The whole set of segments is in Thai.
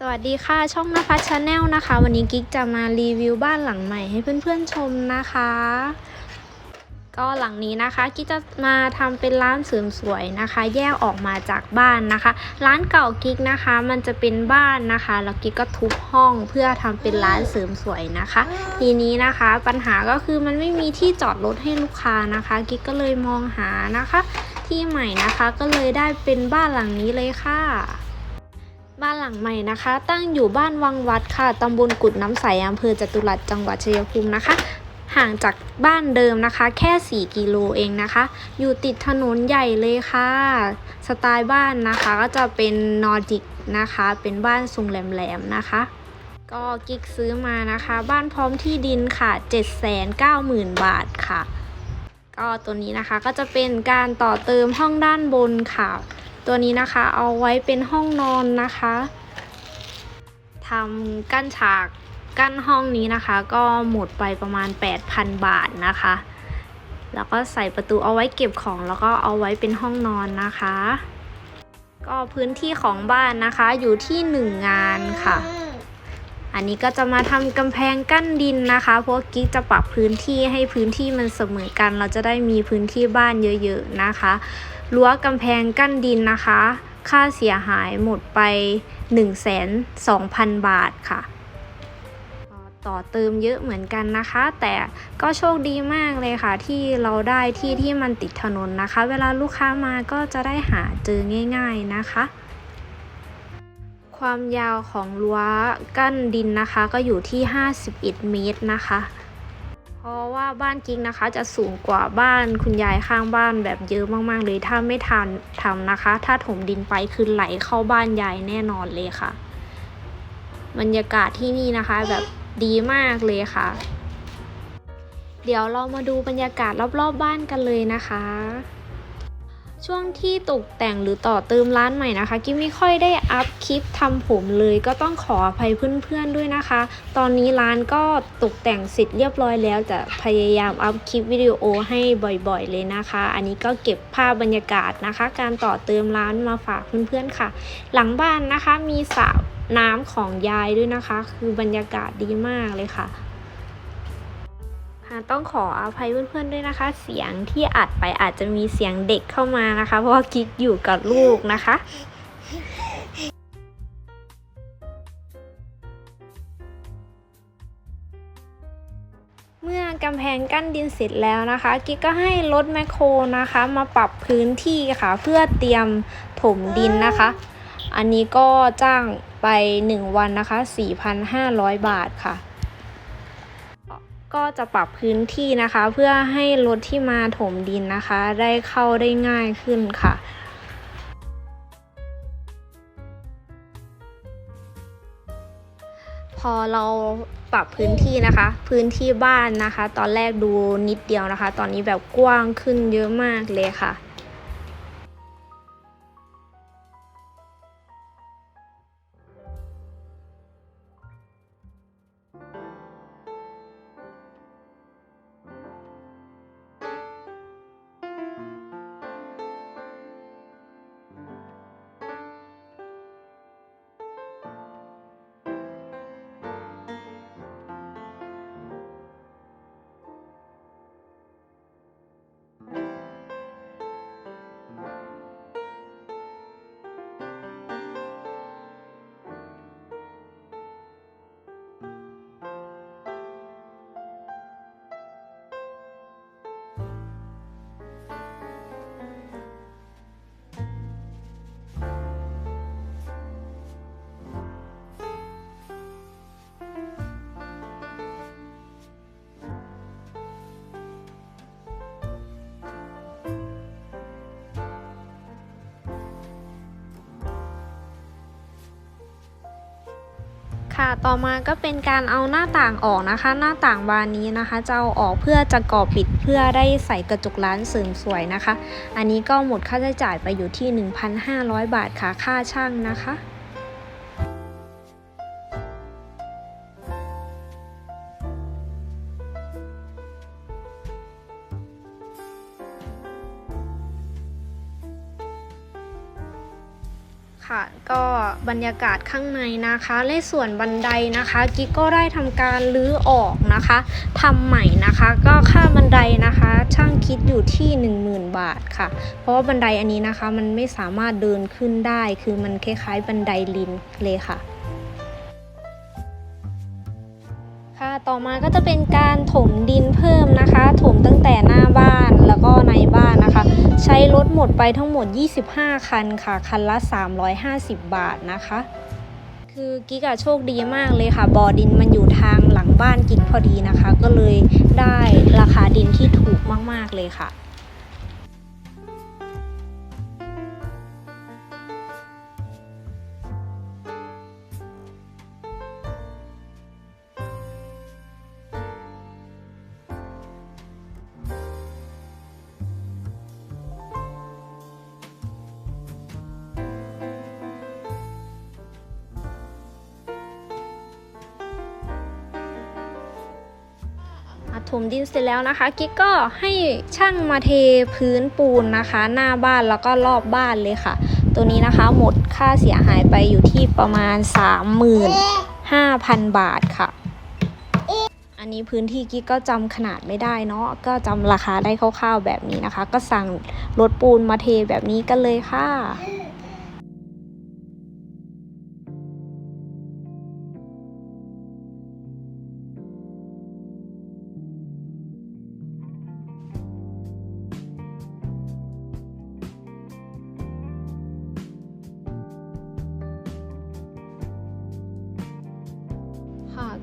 สวัสดีค่ะ ช่องนภัสชาแนลนะคะ วันนี้กิ๊กจะมารีวิวบ้านหลังใหม่ให้เพื่อนๆชมนะคะ ก็หลังนี้นะคะกิ๊กจะมาทำเป็นร้านเสริมสวยนะคะ แยกออกมาจากบ้านนะคะ ร้านเก่ากิ๊กนะคะ มันจะเป็นบ้านนะคะแล้วกิ๊กก็ทุบห้องเพื่อทำเป็นร้านเสริมสวยนะคะ ทีนี้นะคะปัญหาก็คือมันไม่มีที่จอดรถให้ลูกค้านะคะ กิ๊กก็เลยมองหานะคะ ที่ใหม่นะคะก็เลยได้เป็นบ้านหลังนี้เลยค่ะ บ้านหลังใหม่นะคะ ตั้งอยู่บ้านวังวัดค่ะตำบลกุดน้ำใสอำเภอจตุรัสจังหวัดชัยภูมินะคะ ห่างจากบ้านเดิมนะคะ แค่ 4 กิโลเองนะคะ อยู่ติดถนนใหญ่เลยค่ะ สไตล์บ้านนะคะก็จะเป็นนอร์ดิกนะคะ เป็นบ้านทรงแหลมๆนะคะ ก็กิ๊กซื้อมานะคะ บ้านพร้อมที่ดินค่ะ 790,000 บาทค่ะ ก็ตัวนี้นะคะก็จะเป็นการต่อเติมห้องด้านบนค่ะ ตัวนี้นะคะเอาไว้เป็นห้องนอนนะคะทำกั้นฉากกั้นห้องนี้นะคะ ก็หมดไปประมาณ 8,000 บาทนะคะ แล้วก็ใส่ประตูเอาไว้เก็บของแล้วก็เอาไว้เป็นห้องนอนนะคะ ก็พื้นที่ของบ้านนะคะอยู่ที่หนึ่งงานค่ะ อันนี้ก็จะมาทำกำแพงกั้นดินนะคะ เพราะว่ากิ๊กจะปรับพื้นที่ให้พื้นที่มันเสมอกัน เราจะได้มีพื้นที่บ้านเยอะ ๆนะคะ รั้วกำแพงกั้นดินนะคะ ค่าเสียหายหมดไป 1 2 0 0 0 บาทค่ะ ต่อเติมเยอะเหมือนกันนะคะ แต่ก็โชคดีมากเลยค่ะ ที่เราได้ที่ที่มันติดถนนนะคะ เวลาลูกค้ามาก็จะได้หาเจอง่าย ๆนะคะความยาวของรั้วกั้นดินนะคะก็อยู่ที่ 51 เมตรนะคะ ราะว่าบ้านกิ๊กนะคะ จะสูงกว่าบ้านคุณยายข้างบ้านแบบเยอะมากๆเลยถ้าไม่ทันทำนะคะ ถ้าถมดินไปคือไหลเข้าบ้านยายแน่นอนเลยค่ะ บรรยากาศที่นี่นะคะแบบดีมากเลยค่ะ เดี๋ยวเรามาดูบรรยากาศรอบๆบบ้านกันเลยนะคะ ช่วงที่ตกแต่งหรือต่อเติมร้านใหม่นะคะ กิ๊ไม่ค่อยได้อัพคลิปทำผมเลยก็ต้องขออภัยเพื่อนๆด้วยนะคะ ตอนนี้ร้านก็ตกแต่งเสร็จเรียบร้อยแล้วจะพยายามอัพคลิปวิดีโอให้บ่อยๆเลยนะคะ อันนี้ก็เก็บภาพบรรยากาศนะคะ การต่อเติมร้านมาฝากเพื่อนๆค่ะ หลังบ้านนะคะมีสระน้ำของยายด้วยนะคะ คือบรรยากาศดีมากเลยค่ะค่ะ ต้องขออภัยเพื่อนๆด้วยนะคะ เสียงที่อัดไปอาจจะมีเสียงเด็กเข้ามานะคะ เพราะว่ากิ๊กอยู่กับลูกนะคะเมื่อกำแพงกั้นดินเสร็จแล้วนะคะ กิ๊กก็ให้รถแมคโครนะคะ มาปรับพื้นที่ค่ะ เพื่อเตรียมถมดินนะคะ อันนี้ก็จ้างไป 1 วันนะคะ 4,500 บาทค่ะ ก็จะปรับพื้นที่นะคะ เพื่อให้รถที่มาถมดินนะคะ ได้เข้าได้ง่ายขึ้นค่ะพอเราปรับพื้นที่นะคะ พื้นที่บ้านนะคะ ตอนแรกดูนิดเดียวนะคะ ตอนนี้แบบกว้างขึ้นเยอะมากเลยค่ะ ค่ะ ต่อมาก็เป็นการเอาหน้าต่างออกนะคะ หน้าต่างบานนี้นะคะ จะเอาออกเพื่อจะก่อปิดเพื่อได้ใส่กระจกร้านเสริมสวยนะคะ อันนี้ก็หมดค่าใช้จ่ายไปอยู่ที่ 1,500 บาทค่ะ ค่าช่างนะคะ ค่ะ ก็บรรยากาศข้างในนะคะในส่วนบันไดนะคะกิ๊กก็ได้ทำการรื้อออกนะคะทำใหม่นะคะ ก็ค่าบันไดนะคะ ช่างคิดอยู่ที่ 10,000 บาทค่ะ เพราะว่าบันไดอันนี้นะคะ มันไม่สามารถเดินขึ้นได้ คือมันคล้ายๆ บันไดลินเลยค่ะค่ะต่อมาก็จะเป็นการถมดินเพิ่มนะคะ ถมตั้งแต่หน้าบ้านแล้วก็ในบ้านนะคะ ช้รถหมดไปทั้งหมด 25 คันค่ะ คันละ 350 บาทนะคะ คือกิ๊กอะโชคดีมากเลยค่ะบ่อดินมันอยู่ทางหลังบ้านกิ๊กพอดีนะคะ ก็เลยได้ราคาดินที่ถูกมาก ๆ เลยค่ะ ถมดินเสร็จแล้วนะคะ กิ๊กก็ให้ช่างมาเทพื้นปูนนะคะ หน้าบ้านแล้วก็รอบบ้านเลยค่ะ ตัวนี้นะคะหมดค่าเสียหายไปอยู่ที่ประมาณ 35,000 บาทค่ะ อันนี้พื้นที่กิ๊กก็จำขนาดไม่ได้เนาะก็จำราคาได้คร่าวๆแบบนี้นะคะ ก็สั่งรถปูนมาเทแบบนี้กันเลยค่ะ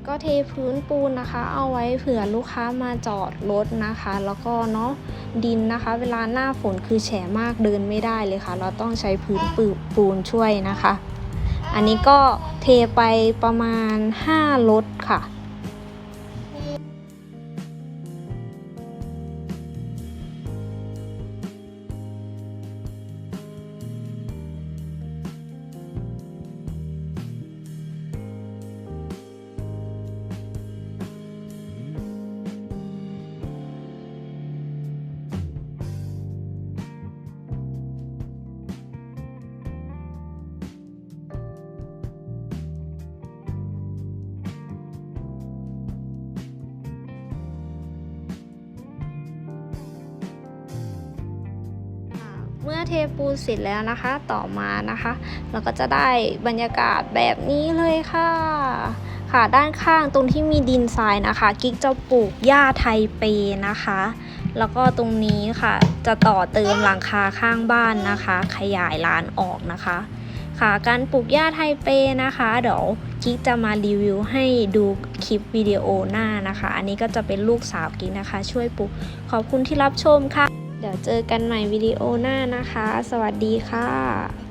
ก็เทพื้นปูนนะคะ เอาไว้เผื่อลูกค้ามาจอดรถนะคะ แล้วก็เนาะดินนะคะ เวลาหน้าฝนคือแฉะมากเดินไม่ได้เลยค่ะ เราต้องใช้พื้นปูปูนช่วยนะคะ อันนี้ก็เทไปประมาณ5รถค่ะ เมื่อเทปูนเสร็จแล้วนะคะ ต่อมานะคะ เราก็จะได้บรรยากาศแบบนี้เลยค่ะค่ะด้านข้างตรงที่มีดินทรายนะคะ กิ๊กจะปลูกหญ้าไทเปนะคะ แล้วก็ตรงนี้ค่ะ จะต่อเติมหลังคาข้างบ้านนะคะ ขยายลานออกนะคะ ค่ะการปลูกหญ้าไทเปนะคะ เดี๋ยวกิ๊กจะมารีวิวให้ดูคลิปวิดีโอหน้านะคะ อันนี้ก็จะเป็นลูกสาวกิ๊กนะคะ ช่วยปลูกขอบคุณที่รับชมค่ะ เดี๋ยวเจอกันใหม่วิดีโอหน้านะคะ สวัสดีค่ะ